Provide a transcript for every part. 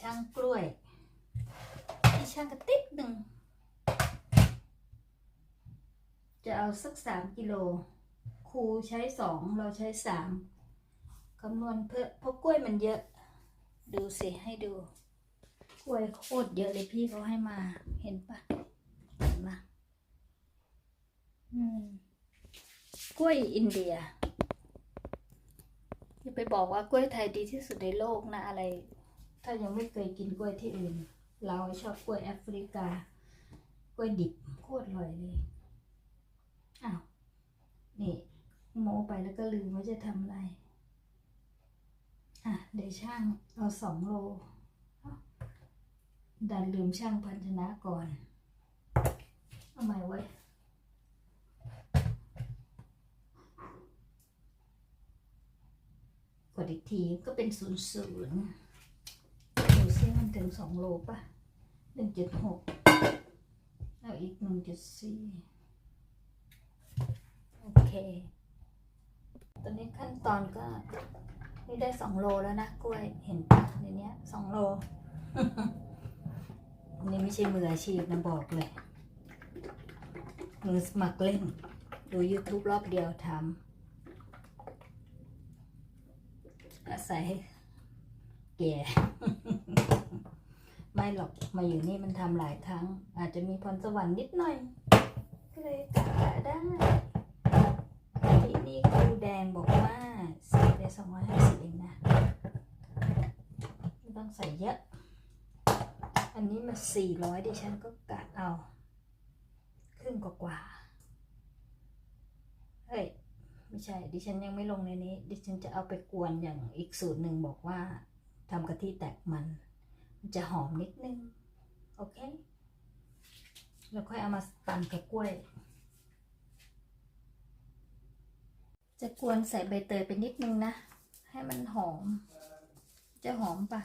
ช่างกล้วยที่ช่างกระติ๊บหนึ่ง จะเอาสักสามกิโล ครูใช้สองเราใช้สามคำนวณเพื่อเพราะกล้วยมันเยอะ ดูสิให้ดู กล้วยโคตรเยอะเลยพี่เขาให้มา เห็นปะเห็นปะอืมกล้วยอินเดียอย่าไปบอกว่ากล้วยไทยดีที่สุดในโลกนะอะไร ถ้ายังไม่เคยกินกล้วยที่อื่น เราชอบกล้วยแอฟริกา กล้วยดิบโคตรอร่อยเลยอ้าวนี่โมไปแล้วก็ลืมว่าจะทำอะไร อะ เดี๋ยวช่างเอาสองโล ดันลืมช่างพันชนะก่อน เอาใหม่ไว้ กดอีกทีก็เป็นศูนย์ศูนย์ ดูซิมันถึงสองโลป่ะหนึ่งจุดหกเอาอีกหนึ่งจุดสี่โอเค ตอนนี้ขั้นตอนก็ นี่ได้สองโลแล้วนะกล้วยเห็นปะในนี้สองโล นี่ไม่ใช่มืออาชีพนะบอกเลย มือสมัครเล่น ดู YouTube รอบเดียวทำอาศัยแก่ ไม่หรอกมาอยู่นี่มันทำหลายครั้ง อาจจะมีพรสวรรค์นิดหน่อย ก็เลยกะได้ที่นี่ครูแดงบอกว่าใส่ได้สองร้อยห้าสิบเองนะไม่ต้องใส่เยอะ อันนี้มาสี่ร้อยดิฉันก็กะเอา ครึ่งกว่าเฮ้ยไม่ใช่ ดิฉันยังไม่ลงในนี้ ดิฉันจะเอาไปกวนอย่างอีกสูตรหนึ่งบอกว่าทำกะทิแตกมัน มันจะหอมนิดนึง โอเค แล้วค่อยเอามาปั่นกับกล้วย จะกวนใส่ใบเตยไปนิดนึงนะ ให้มันหอม จะหอมปะ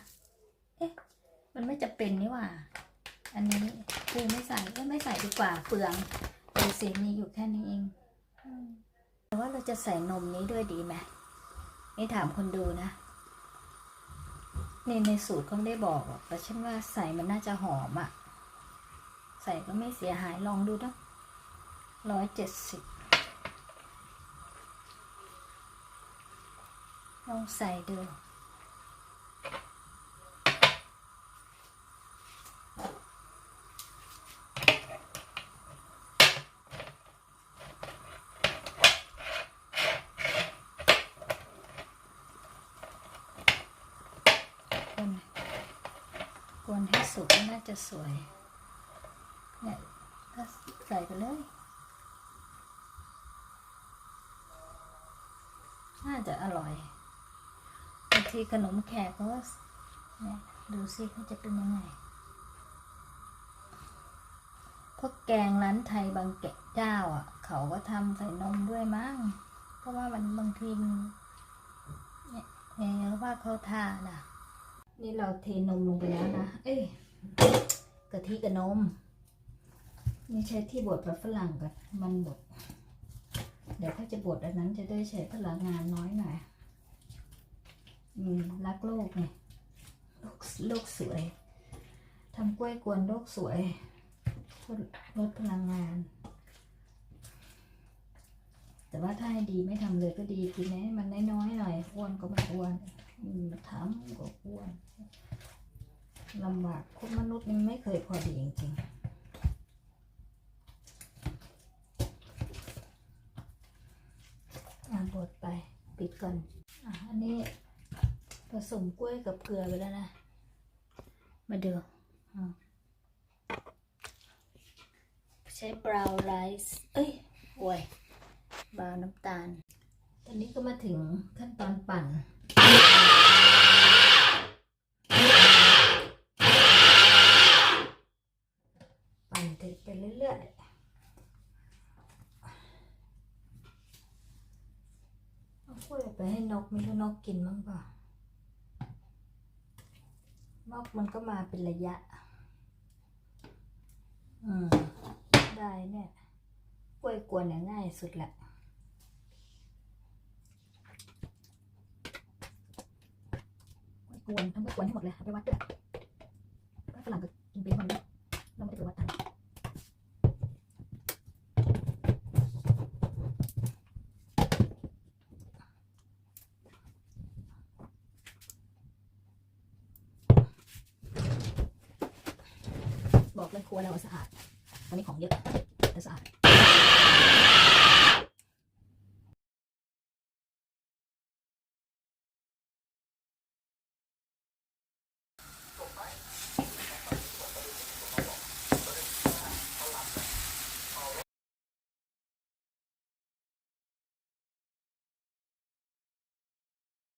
เอ๊ะ มันไม่จะเป็นนี่หว่า อันนี้กูไม่ใส่ก็ไม่ใส่ดีกว่าเปลืองดูสิมีอยู่แค่นี้เองแต่ว่าเราจะใส่นมนี้ด้วยดีไหมนี่ถามคนดูนะ ในในสูตรเขาไม่ได้บอกหรอกแต่ฉันว่าใส่มันน่าจะหอมอะ่ะ ใส่ก็ไม่เสียหายลองดูนะร้อยเจ็ดสิบลองใส่ดูคน กวนให้สุกก็น่าจะสวย เนี่ยถ้าใส่ไปเลย น่าจะอร่อยบางทีขนมแขกก็เนี่ยดูสิเขาจะเป็นยังไงพวกแกงร้านไทยบางแกะเจ้าอะ เขาก็ทำใส่นมด้วยมั้ง เพราะว่ามันบางทีมันเนี่ยเห็นว่าเขาทาน่ะ นี่เราเทนมลงไปแล้วนะ เอ้ยกะทิกับนม นี่ใช้ที่บดแบบฝรั่งกับมันบด เดี๋ยวถ้าจะบดอันนั้นจะได้ใช้พลังงานน้อยหน่อยอืมรักโลกไงโลกโลกสวยทำกล้วยกวนโลกสวยลดพลังงาน แต่ว่าถ้าให้ดีไม่ทำเลยก็ดีกินให้มันน้อยๆหน่อยอ้วนก็ไม่อ้วน อืมทำก็อ้วนลำบากคนมนุษย์นี่ไม่เคยพอดีจริงๆอ่าบดไปปิดก่อนอะอันนี้ผสมกล้วยกับเกลือไปแล้วนะ มาดูอะใช้บราวน์ไรซ์เอ้ยโวยบราวน์น้ำตาล ตอนนี้ก็มาถึงขั้นตอนปั่นไปเรื่อยๆ เอากล้วยไปให้นกไม่รู้นกกินบ้างเปล่านกมันก็มาเป็นระยะ อืม ได้เนี่ยกล้วยกวนเนี่ยง่ายสุดแหละกวนทั้งกวนให้หมดเลยไปวัดด้วยฝรั่งก็กินเป็นคนเดียวเราไม่ได้ไปวัดไทยบอก เลยครัวเราสะอาดวันนี้ของเยอะแต่สะอาด